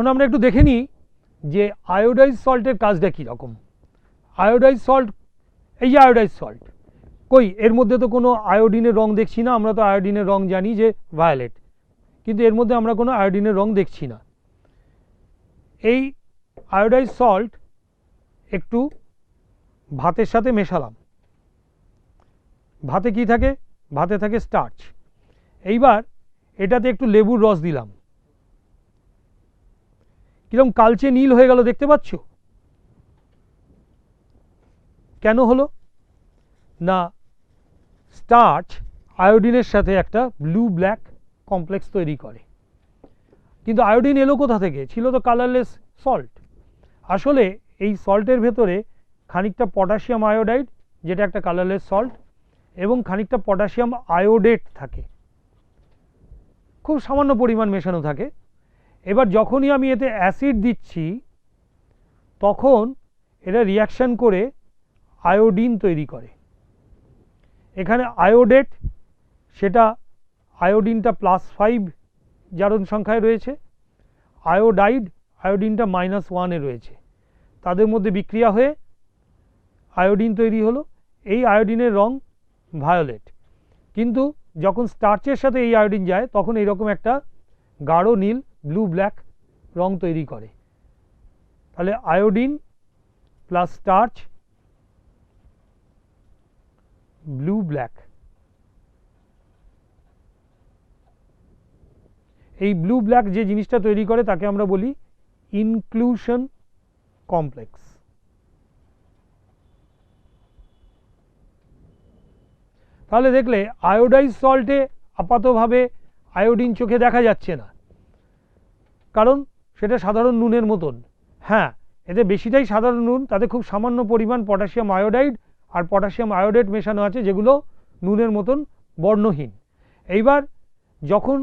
এখন আমরা একটু দেখে নিই যে আয়োডাইজ সল্টের কাজটা কী রকম। আয়োডাইজ সল্ট, এই যে আয়োডাইজ সল্ট, কই, এর মধ্যে তো কোনো আয়োডিনের রং দেখছি না, আমরা তো আয়োডিনের রং জানি যে ভায়োলেট, কিন্তু এর মধ্যে আমরা কোনো আয়োডিনের রং দেখছি না। এই আয়োডাইজ সল্ট একটু ভাতের সাথে মেশালাম। ভাতে কি থাকে? ভাতে থাকে স্টার্চ। এইবার এটাতে একটু লেবুর রস দিলাম। কীরকম কালচে নীল হয়ে গেল দেখতে পাচ্ছ? কেন হলো? না, স্টার্চ আয়োডিনের সাথে একটা ব্লু ব্ল্যাক কমপ্লেক্স তৈরি করে। কিন্তু আয়োডিন এলো কোথা থেকে? ছিল তো কালারলেস সল্ট। আসলে এই সল্টের ভেতরে খানিকটা পটাশিয়াম আয়োডাইড, যেটা একটা কালারলেস সল্ট, এবং খানিকটা পটাশিয়াম আয়োডেট থাকে। খুব সামান্য পরিমাণ মেশানো থাকে। এবার যখনই আমি এতে অ্যাসিড দিচ্ছি, তখন এটা রিয়াকশান করে আয়োডিন তৈরি করে। এখানে আয়োডেট সেটা আয়োডিনটা প্লাস ফাইভ জারণ সংখ্যায় রয়েছে আয়োডাইড আয়োডিনটা মাইনাস ওয়ানে রয়েছে। তাদের মধ্যে বিক্রিয়া হয়ে আয়োডিন তৈরি হলো, এই আয়োডিনের রং ভায়োলেট কিন্তু যখন স্টার্চের সাথে এই আয়োডিন যায়, তখন এইরকম একটা গাঢ় নীল ব্লু ব্ল্যাক রং তৈরি করে। তাহলে iodine plus starch blue black এই ব্লু ব্ল্যাক যে জিনিসটা তৈরি করে তাকে আমরা বলি ইনক্লুশন কমপ্লেক্স তাহলে দেখলে আয়োডাইজ সল্টে আপাতভাবে আয়োডিন চোখে দেখা যাচ্ছে না। কারণ সেটা সাধারণ নুনের মতন। হ্যাঁ এতে বেশিটাই সাধারণ নুন, তাতে খুব সামান্য পরিমাণ পটাশিয়াম আয়োডাইড আর পটাশিয়াম আয়োডেট মেশানো আছে যেগুলো নুনের মতন বর্ণহীন। এইবার যখন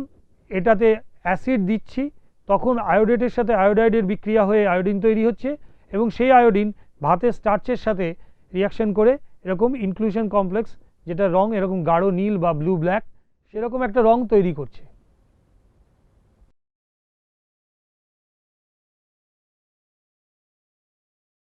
এটাতে অ্যাসিড দিচ্ছি, তখন আয়োডেটের সাথে আয়োডাইডের বিক্রিয়া হয়ে আয়োডিন তৈরি হচ্ছে এবং সেই আয়োডিন ভাতের স্টার্চের সাথে রিয়াকশন করে এরকম ইনক্লুশন কমপ্লেক্স যেটা রং এরকম গাঢ় নীল বা ব্লু ব্ল্যাক সেরকম একটা রং তৈরি করছে।